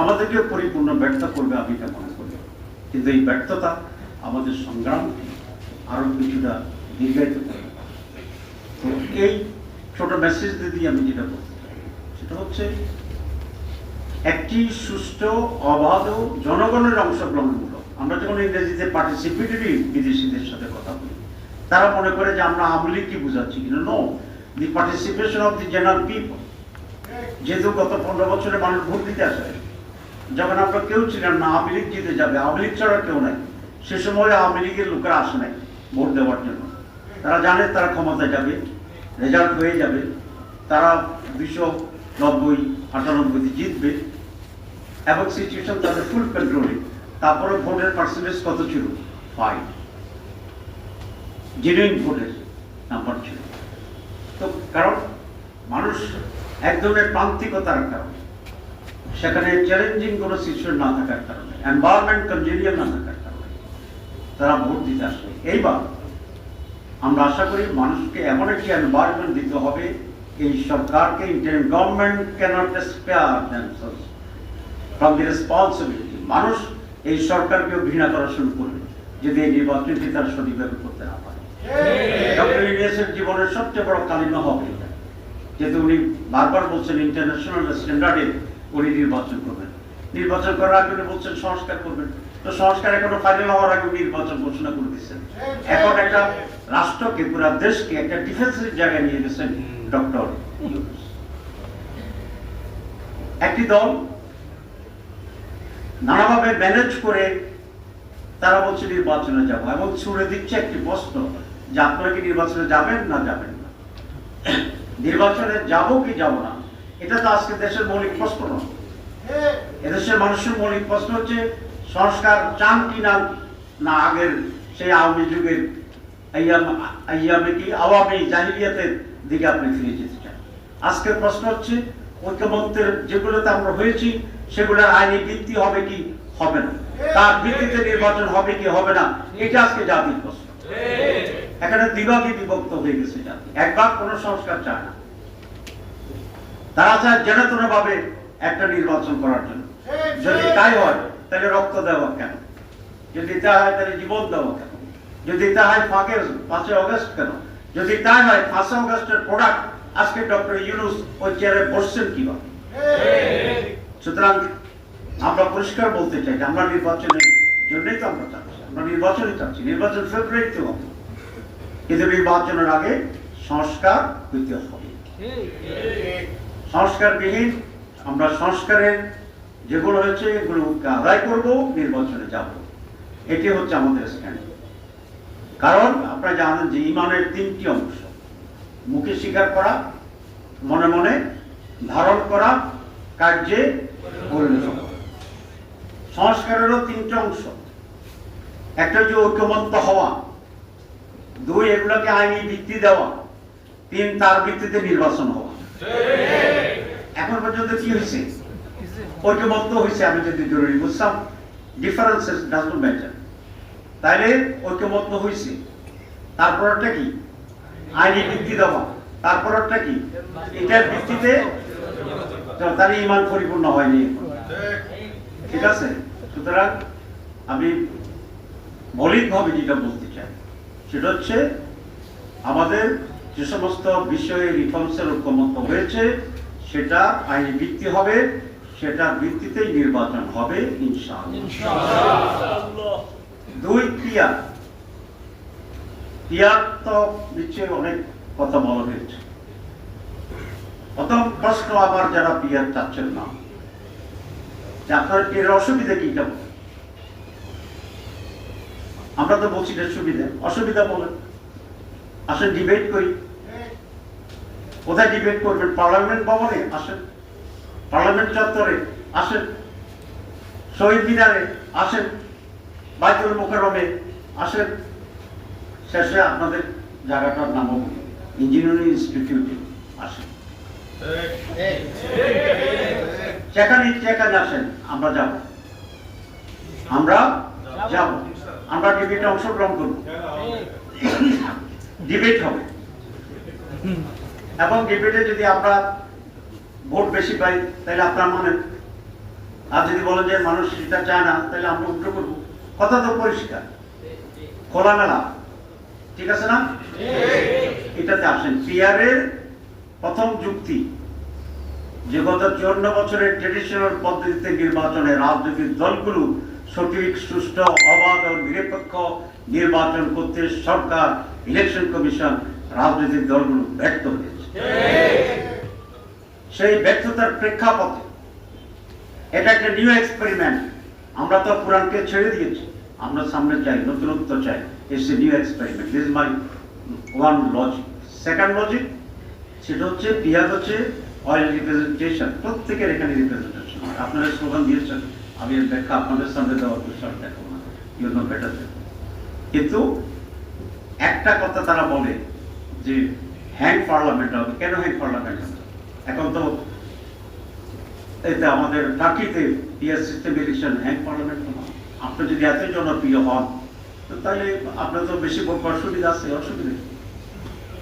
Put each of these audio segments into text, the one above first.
আমাদেরকে পরিপূর্ণ ব্যর্থ করবে, আমি এটা মনে করি। কিন্তু এই ব্যর্থতা আমাদের সংগ্রামকে আরও কিছুটা দীর্ঘায়িত করবে। তো এই ছোট মেসেজ দিয়ে আমি যেটা বলতে সেটা হচ্ছে একটি সুষ্ঠু অবাধ, জনগণের অংশগ্রহণমূলক, আমরা যখন ইংরেজিতে পার্টিসিপেটরি বিদেশিদের সাথে কথা বলি, তারা মনে করে যে আমরা আওয়ামী লীগ কি বুঝাচ্ছি কিন্তু no the participation of the general people যেহেতু গত পনেরো বছরে মানুষ ভোট দিতে আসে যখন আমরা কেউ ছিলাম না, আওয়ামী লীগ জিতে যাবে, আওয়ামী লীগ ছাড়া কেউ নাই। সে সময় আওয়ামী লীগের লোকেরা আসে নাই ভোট দেওয়ার জন্য। তারা জানে তারা ক্ষমতায় যাবে, রেজাল্ট হয়ে যাবে। তারা দুশো নব্বই, আটানব্বইতে জিতবে। এবং সিচুয়েশন তাদের ফুল কন্ট্রোলে তারপরে ভোটের পার্সেন্টেজ কত ছিল? ফাইভ জেনুইন ভোটের নাম্বার ছিল। তো কারণ মানুষ এক ধরনের প্রান্তিকতার কারণে। সেখানে চ্যালেঞ্জিং কোনো সিচুয়েশন না থাকার কারণে এনভায়রনমেন্ট কনজেনিয়াল না থাকার কারণে তারা ভোট দিতে আসবে। এইবার আমরা আশা করি মানুষকে এমন একটি এনভায়রনমেন্ট দিতে হবে এই সরকারকে Indian government cannot spare themselves from the responsibility মানুষ এই সরকারকেও ঘৃণা করা শুরু করবে যদি এই নির্বাচনটি তারা সঠিকভাবে করতে না পারে। ডক্টর ইলিয়াসের জীবনের সবচেয়ে বড় কালিমা হবে। যেহেতু উনি বারবার বলছেন ইন্টারন্যাশনাল স্ট্যান্ডার্ডে উনি নির্বাচন করবেন। নির্বাচন করার আগে উনি বলছেন সংস্কার করবেন। তো সংস্কার এখনও ফাইনাল হওয়ার আগে নির্বাচন ঘোষণা করে দিচ্ছেন এখন একটা রাষ্ট্রকে, পুরা দেশকে একটা ডিফেন্সের জায়গায় নিয়ে গেছেন ডক্টর একটি দল নানাভাবে ম্যানেজ করে তারা বলছে নির্বাচনে যাব। এবং ছুড়ে দিচ্ছে একটি প্রশ্ন যে আপনারা কি নির্বাচনে যাবেন না যাবেন না? নির্বাচনে যাব কি যাব না? এটা তো আজকে দেশের মৌলিক প্রশ্ন। নয় এদেশের মানুষের মৌলিক প্রশ্ন হচ্ছে, সংস্কার চান কি না আগের সেই আওয়ামী যুগের কি, আওয়ামী জাহিলিয়াতের দিকে আপনি ফিরে যেতে চান? আজকের প্রশ্ন হচ্ছে, ঐক্যমত্যের যেগুলোতে আমরা হয়েছি, সেগুলোর আইনি ভিত্তি হবে কি, হবে না। তার ভিত্তিতে নির্বাচন হবে কি, হবে না, এটা আজকে জাতির প্রশ্ন। এখানে দ্বিভাগে বিভক্ত হয়ে গেছে জাতি। এক ভাগ কোনো সংস্কার চায় না। তারা চায় জেনেতন ভাবে একটা নির্বাচন করার জন্য। যদি তাই হয়, তাহলে রক্ত দেওয়া কেন? যদি তা হয়, তাহলে জীবন দেওয়া কেন? যদি তা হয়, ফাঁকে পাঁচই অগস্ট কেন? যদি তাই হয়, পাঁচই অগস্টের প্রোডাক্ট আজকে ডক্টর ইউনুস ওই চেয়ারে বসছেন কীভাবে? সুতরাং আমরা পরিষ্কার বলতে চাই যে আমরা নির্বাচনের জন্যই তো আমরা চাচ্ছি, আমরা নির্বাচনই চাচ্ছি, নির্বাচন ফেব্রুয়ারিতে হবে। কিন্তু নির্বাচনের আগে সংস্কার হইতে হবে। সংস্কারবিহীন, আমরা সংস্কারের যেগুলো হয়েছে এগুলো আদায় করব, নির্বাচনে যাব। এটি হচ্ছে আমাদের স্ট্যান্ড কারণ আপনারা জানেন যে ইমানের তিনটি অংশ। মুখে স্বীকার করা, মনে মনে ধারণ করা, কার্যে পরিণত করা। সংস্কারেরও তিনটি অংশ। একটা হচ্ছে ঐক্যমত্য হওয়া। দুই, এগুলোকে আইনি ভিত্তি দেওয়া। তিন, তার ভিত্তিতে নির্বাচন হওয়া। এখন পর্যন্ত কি হয়েছে? ঐক্যবদ্ধ হয়েছে আমি যদি জরুরি বুঝলাম ডিফারেন্সেস ডাজ ম্যাটার তাইলে ঐক্যবদ্ধ হয়েছে। তারপরটা কি? আইনি ভিত্তি দেওয়া। তারপরটা কি? এটার ভিত্তিতে তার ইমান পরিপূর্ণ হয়নি। ঠিক আছে? সুতরাং আমি মৌলিকভাবে যেটা বলতে চাই, সেটা হচ্ছে আমাদের যে সমস্ত বিষয়ে রিফর্মসের ঐক্যমত্য হয়েছে সেটা আইনি ভিত্তি হবে সেটা ভিত্তিতেই নির্বাচন হবে ইনশাআল্লাহ। দুই পিয়ার পিয়ার তো নিশ্চয়ই অনেক কথা বলা হয়েছে। প্রথম প্রশ্ন আবার যারা পিয়ার চাচ্ছেন না আপনার এর অসুবিধা কি এটা আমরা তো বলছি সুবিধা অসুবিধা বলেন। আসলে ডিবেট করি। কোথায় ডিবেট করবেন? পার্লামেন্ট ভবনে? আসেন। পার্লামেন্ট চত্বরে? আসেন। শহীদ মিনারে? আসেন। বাইতুল মোকারমে আসেন। শেষে আপনাদের জায়গাটার বলি ইঞ্জিনিয়ারিং ইনস্টিটিউটে। আসেন। যেখানে যেখানে আসেন। আমরা যাব। আমরা যাব। আমরা ডিবেটে অংশগ্রহণ করব। ডিবেট হবে। এবং ডিবেটে যদি আমরা ভোট বেশি পাই, তাহলে আপনার মানেন। আর যদি বলেন যে মানুষ সেটা চায় না, তাহলে আমরা উল্টো করব। কথা তো পরিষ্কার। খোলামেলা। ঠিক আছে না? এটাতে আসেন। পিয়ারের প্রথম যুক্তি, যে গত চুয়ান্ন বছরের ট্রেডিশনাল পদ্ধতিতে নির্বাচনে রাজনৈতিক দলগুলো সঠিক, সুষ্ঠু, অবাধ ও নিরপেক্ষ নির্বাচন করতে সরকার ইলেকশন কমিশন রাজনৈতিক দলগুলো ব্যর্থ হয়েছে। সেই ব্যর্থতার প্রেক্ষাপটে এটা একটা নিউ এক্সপেরিমেন্ট আমরা তো পুরাণকে ছেড়ে দিয়েছি। আমরা সামনে চাই নতুনত্ব চাই। It's a new experiment this my one logic second logic সেটা হচ্ছে বিহার হচ্ছে অয়েল রিপ্রেজেন্টেশন প্রত্যেকের এখানে রিপ্রেজেন্টেশন আপনারা স্লোগান দিয়েছেন। আমি এর ব্যাখ্যা আপনাদের সামনে দেওয়ার দুঃসার দেখো না। ইউ নো বেটার কিন্তু একটা কথা তারা বলে যে হ্যাং পার্লামেন্ট হবে। কেন হ্যাং পার্লামেন্ট হবে? এখন তো এতে আমাদের টার্কিতে পিয়ার সিস্টেম ইলেকশন হ্যাং পার্লামেন্ট না। আপনি যদি এত জনপ্রিয় হন তাহলে আপনার তো বেশি বড় অসুবিধা আছে অসুবিধা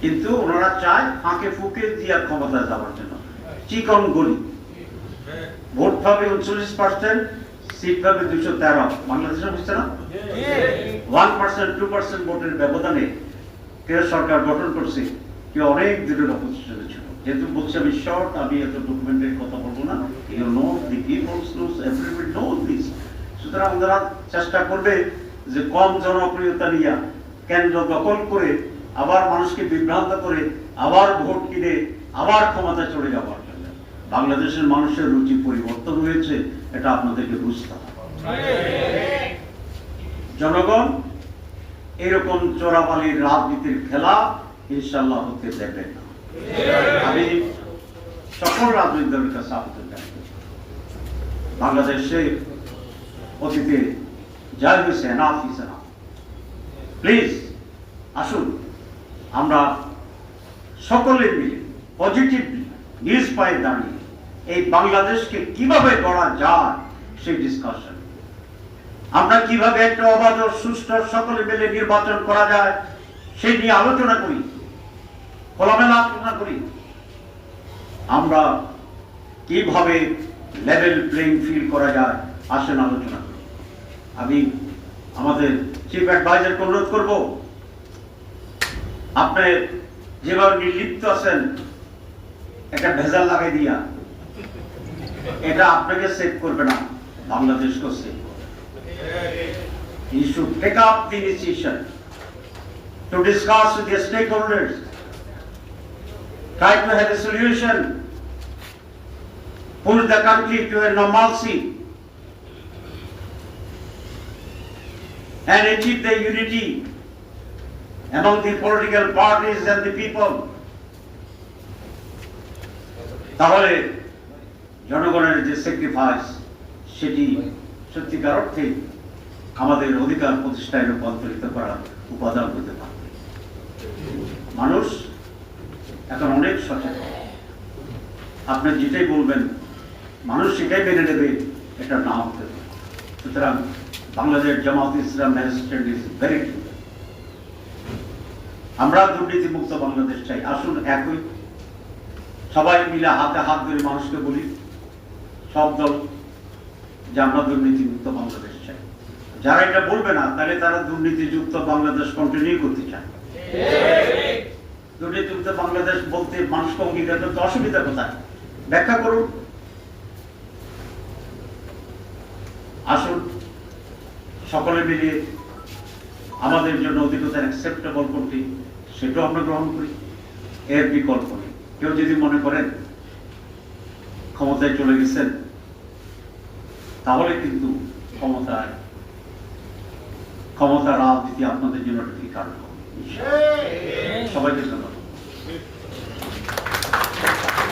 কিন্তু ওনারা চায় ফাঁকে ফুঁকে দিয়ে ক্ষমতায় যাওয়ার জন্য। চিকন গলি? ভোট পাবে উনচল্লিশ পার্সেন্ট সিট পাবে দুশো তেরো। বাংলাদেশে বুঝছে না? ওয়ান পার্সেন্ট টু পার্সেন্ট ভোটের ব্যবধানে কেউ সরকার গঠন করছে। অনেক ছিল। যেহেতু বলছি আমি শর্ট আমি এত ডকুমেন্টের কথা বলব না। You know the peoples knows everybody knows this সুতরাং ওনারা চেষ্টা করবে যে কম জনপ্রিয়তা নিয়ে কেন্দ্র দখল করে আবার মানুষকে বিভ্রান্ত করে আবার ভোট কিনে আবার ক্ষমতায় চলে যাওয়ার জন্য। বাংলাদেশের মানুষের রুচি পরিবর্তন হয়েছে, এটা আপনাদেরকে বুঝতে হবে। জনগণ, এরকম চোরাবালির রাজনীতির খেলা ইনশাল্লাহ হতে না আমি সকল রাজনৈতিক দলের কাছে বাংলাদেশে অতীতে যা হয়েছে ইস এনাফ প্লিজ আসুন, আমরা সকলে মিলে পজিটিভ নিউজ পায়ে দাঁড়িয়ে এই বাংলাদেশকে কীভাবে গড়া যায় সেই ডিসকাশন আমরা কীভাবে একটা অবাধ সুষ্ঠু সকলে মিলে নির্বাচন করা যায়, সেই নিয়ে আলোচনা করি। খোলামেলা আলোচনা করি। আমরা কীভাবে লেভেল প্লেইং ফিল্ড করা যায়, আসেন আলোচনা করি। আমি আমাদের চিফ অ্যাডভাইজারকে অনুরোধ করব, আপনি যেভাবে নির্লিপ্ত আছেন, একটা ভেজাল লাগাই দিয়া, এটা আপনাকে সেভ করবে না বাংলাদেশকে সেভ করবে। He should take up the initiation to discuss with the try to have a solution, push the country to a normalcy, and achieve the unity among the political parties and the people. তাহলে জনগণের যে sacrifice সেটি সত্যিকার অর্থে আমাদের অধিকার প্রতিষ্ঠায় রূপান্তরিত করার উপাদান হতে পারবে মানুষ এখন অনেক সচেতন। আপনি যেটাই বলবেন, মানুষ সেটাই মেনে নেবে এটা না হতে সুতরাং Bangladesh Jamaat Islam magistrate is very আমরা দুর্নীতিমুক্ত বাংলাদেশ চাই। আসুন একই। সবাই মিলে হাতে হাত ধরে মানুষকে বলি, সব দল যে আমরা দুর্নীতি মুক্ত বাংলাদেশ চাই। যারা এটা বলবে না, তাহলে তারা দুর্নীতিযুক্ত বাংলাদেশ কন্টিনিউ করতে চায়। দুর্নীতিযুক্ত বাংলাদেশ বলতে মানুষকে অঙ্গীকার করতে অসুবিধা কোথায় ব্যাখ্যা করুন। আসুন। সকলে মিলে আমাদের জন্য অধিকতা অ্যাকসেপ্টেবল কোনটি সেটাও আমরা গ্রহণ করি। এর বিকল্প নেই। কেউ যদি মনে করেন ক্ষমতায় চলে গেছেন, তাহলে কিন্তু ক্ষমতায় ক্ষমতা রাজনীতি আপনাদের জন্য ঠিক কারণ। সবাইকে ধন্যবাদ